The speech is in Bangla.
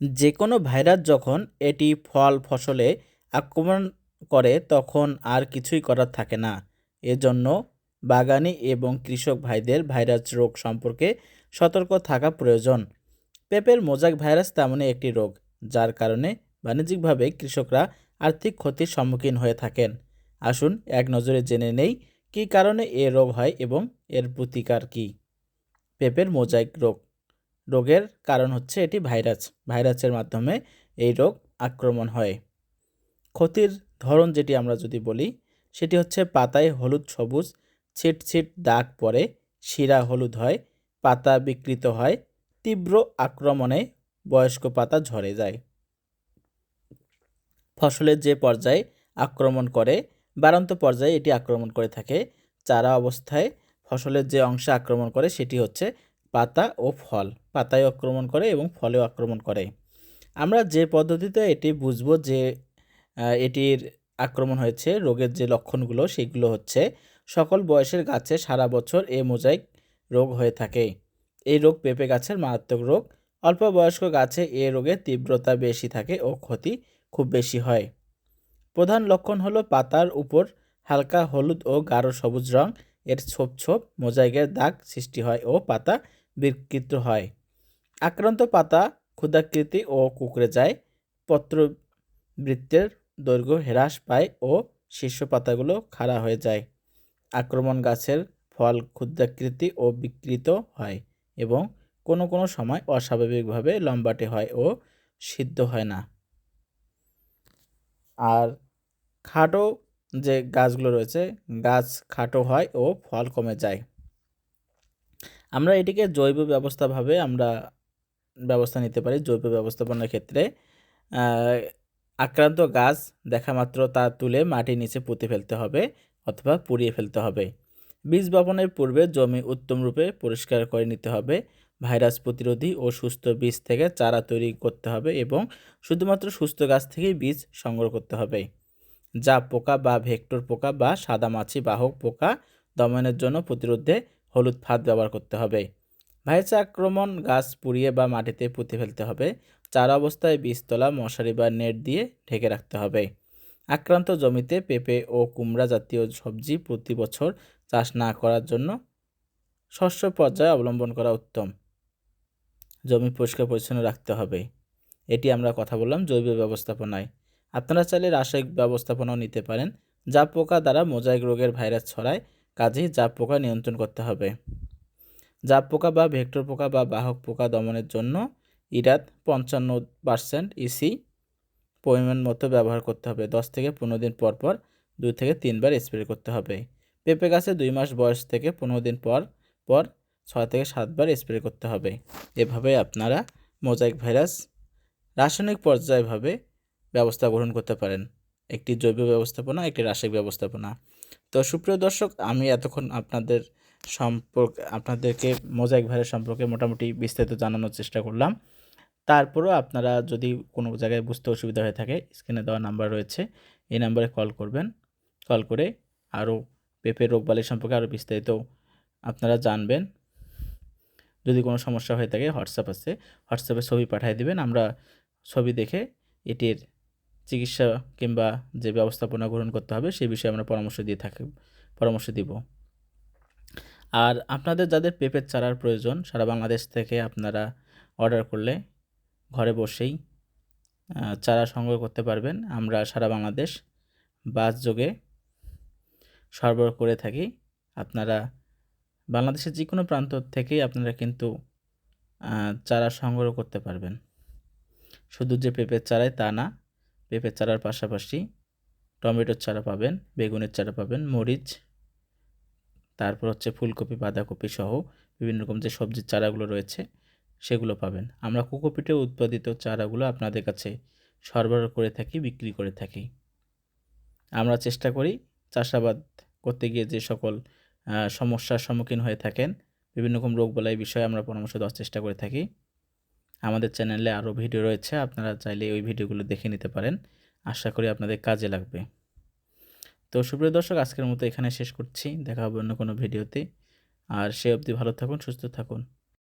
যে কোনো ভাইরাস যখন এটি ফল ফসলে আক্রমণ করে, তখন আর কিছুই করার থাকে না। এজন্য বাগানি এবং কৃষক ভাইদের ভাইরাস রোগ সম্পর্কে সতর্ক থাকা প্রয়োজন। পেঁপের মোজাক ভাইরাস তেমনই একটি রোগ, যার কারণে বাণিজ্যিকভাবে কৃষকরা আর্থিক ক্ষতির সম্মুখীন হয়ে থাকেন। আসুন এক নজরে জেনে নেই কী কারণে এ রোগ হয় এবং এর প্রতিকার কী। পেঁপের মোজাইক রোগ রোগের কারণ হচ্ছে এটি ভাইরাস। ভাইরাসের মাধ্যমে এই রোগ আক্রমণ হয়। ক্ষতির ধরন যেটি আমরা যদি বলি, সেটি হচ্ছে পাতায় হলুদ, সবুজ, ছিট ছিট দাগ পড়ে, শিরা হলুদ হয়, পাতা বিকৃত হয়, তীব্র আক্রমণে বয়স্ক পাতা ঝরে যায়। ফসলের যে পর্যায়ে আক্রমণ করে বারান্ত পর্যায়ে এটি আক্রমণ করে থাকে। চারা অবস্থায় ফসলের যে অংশে আক্রমণ করে, সেটি হচ্ছে পাতা ও ফল। পাতায় আক্রমণ করে এবং ফলেও আক্রমণ করে। আমরা যে পদ্ধতিতে এটি বুঝব যে এটির আক্রমণ হয়েছে, রোগের যে লক্ষণগুলো সেগুলো হচ্ছে, সকল বয়সের গাছে সারা বছর এ মোজাইক রোগ হয়ে থাকে। এই রোগ পেঁপে গাছের মারাত্মক রোগ। অল্প বয়স্ক গাছে এ রোগের তীব্রতা বেশি থাকে ও ক্ষতি খুব বেশি হয়। প্রধান লক্ষণ হলো পাতার উপর হালকা হলুদ ও গাঢ় সবুজ রং। এর ছোপ ছোপ মোজাইকের দাগ সৃষ্টি হয় ও পাতা বিকৃত হয়। আক্রান্ত পাতা ক্ষুদাকৃতি ও কুকড়ে যায় পত্রবৃত্তের দৈর্ঘ্য হ্রাস পায় ও শীর্ষ পাতাগুলো খাড়া হয়ে যায়। আক্রমণ গাছের ফল ক্ষুদ্রাকৃতি ও বিকৃত হয় এবং কোনো কোনো সময় অস্বাভাবিকভাবে লম্বাটে হয় ও সিদ্ধ হয় না। আর খাটো যে গাছগুলো রয়েছে, গাছ খাটো হয় ও ফল কমে যায়। আমরা এটিকে জৈব ব্যবস্থাভাবে আমরা ব্যবস্থা নিতে পারি জৈব ব্যবস্থাপনার ক্ষেত্রে। আক্রান্ত গাছ দেখা মাত্র তা তুলে মাটির নিচে পুঁতে ফেলতে হবে অথবা পুড়িয়ে ফেলতে হবে। বীজ বপনের পূর্বে জমি উত্তম রূপে পরিষ্কার করে নিতে হবে। ভাইরাস প্রতিরোধী ও সুস্থ বীজ থেকে চারা তৈরি করতে হবে এবং শুধুমাত্র সুস্থ গাছ থেকেই বীজ সংগ্রহ করতে হবে। যা পোকা বা ভেক্টর পোকা বা সাদামাছি বাহক পোকা দমনের জন্য প্রতিরোধে হলুদ ফাঁদ ব্যবহার করতে হবে। ভাইরাস আক্রমণ, গাছ পুড়িয়ে বা মাটিতে পুঁতে ফেলতে হবে। চারা অবস্থায় বীজতলা মশারি বা নেট দিয়ে ঢেকে রাখতে হবে। আক্রান্ত জমিতে পেঁপে ও কুমড়া জাতীয় সবজি প্রতি বছর চাষ না করার জন্য শস্য পর্যায়ে অবলম্বন করা উত্তম। জমি পরিষ্কার পরিচ্ছন্ন রাখতে হবে। এটি আমরা কথা বললাম জৈব ব্যবস্থাপনায়। আপনারা চাইলে রাসায়নিক ব্যবস্থাপনাও নিতে পারেন। যা পোকা দ্বারা মোজাইক রোগের ভাইরাস ছড়ায়, কাজেই জাপ পোকা নিয়ন্ত্রণ করতে হবে। জাপ পোকা বা ভেক্টর পোকা বা বাহক পোকা দমনের জন্য ইরাত পঞ্চান্ন পার্সেন্ট ইসি পরিমাণ মতো ব্যবহার করতে হবে। দশ থেকে পনেরো দিন পর পর দুই থেকে তিনবার স্প্রে করতে হবে। পেঁপে গাছে দুই মাস বয়স থেকে পনেরো দিন পর পর ছয় থেকে সাতবার স্প্রে করতে হবে। এভাবে আপনারা মোজাইক ভাইরাস রাসায়নিক পর্যায়ভাবে ব্যবস্থা গ্রহণ করতে পারেন। একটি জৈব ব্যবস্থাপনা, একটি রাসায়নিক ব্যবস্থাপনা। তো সুপ্রিয় দর্শক, আমি এতক্ষণ আপনাদের সম্পর্কে, আপনাদেরকে মোজাইক ভাইরাস সম্পর্কে মোটামুটি বিস্তারিত জানানোর চেষ্টা করলাম। তারপরেও আপনারা যদি কোনো জায়গায় বুঝতে অসুবিধা হয়ে থাকে, স্ক্রিনে দেওয়া নাম্বার রয়েছে, এই নাম্বারে কল করবেন। কল করে আরও পেঁপের রোগবালি সম্পর্কে আরও বিস্তারিত আপনারা জানবেন। যদি কোনো সমস্যা হয়ে থাকে, হোয়াটসঅ্যাপ আছে, হোয়াটসঅ্যাপে ছবি পাঠিয়ে দেবেন, আমরা ছবি দেখে এটির চিকিৎসা কিংবা যে ব্যবস্থাপনা গ্রহণ করতে হবে সেই বিষয়ে আমরা পরামর্শ দিয়ে থাকি, পরামর্শ দিব। আর আপনাদের যাদের পেঁপের চারার প্রয়োজন, সারা বাংলাদেশ থেকে আপনারা অর্ডার করলে ঘরে বসেই চারা সংগ্রহ করতে পারবেন। আমরা সারা বাংলাদেশ বাস যোগে সরবরাহ করে থাকি। আপনারা বাংলাদেশের যে কোনো প্রান্ত থেকেই আপনারা কিন্তু চারা সংগ্রহ করতে পারবেন। শুধু যে পেঁপের চারাই তা না, পেঁপের চারার পাশাপাশি টমেটোর চারা পাবেন, বেগুনের চারা পাবেন, মরিচ তারপর হচ্ছে ফুলকপি, বাঁধাকপি সহ বিভিন্ন রকম যে সবজির চারাগুলো রয়েছে, সেগুলো পাবেন। আমরা কোকোপিটে উৎপাদিত চারাগুলো আপনাদের কাছে সরবরাহ করে থাকি, বিক্রি করে থাকি। আমরা চেষ্টা করি চাষাবাদ করতে গিয়ে যে সকল সমস্যার সম্মুখীন হয়ে থাকেন, বিভিন্ন রকম রোগ বলাই বিষয়ে আমরা পরামর্শ দেওয়ার চেষ্টা করে থাকি। আমাদের চ্যানেলে আরও ভিডিও রয়েছে, আপনারা চাইলে ওই ভিডিওগুলো দেখে নিতে পারেন। আশা করি আপনাদের কাজে লাগবে। তো সুপ্রিয় দর্শক, আজকের মতো এখানে শেষ করছি। দেখা হবে অন্য কোনো ভিডিওতে। আর সে অবধি ভালো থাকুন, সুস্থ থাকুন।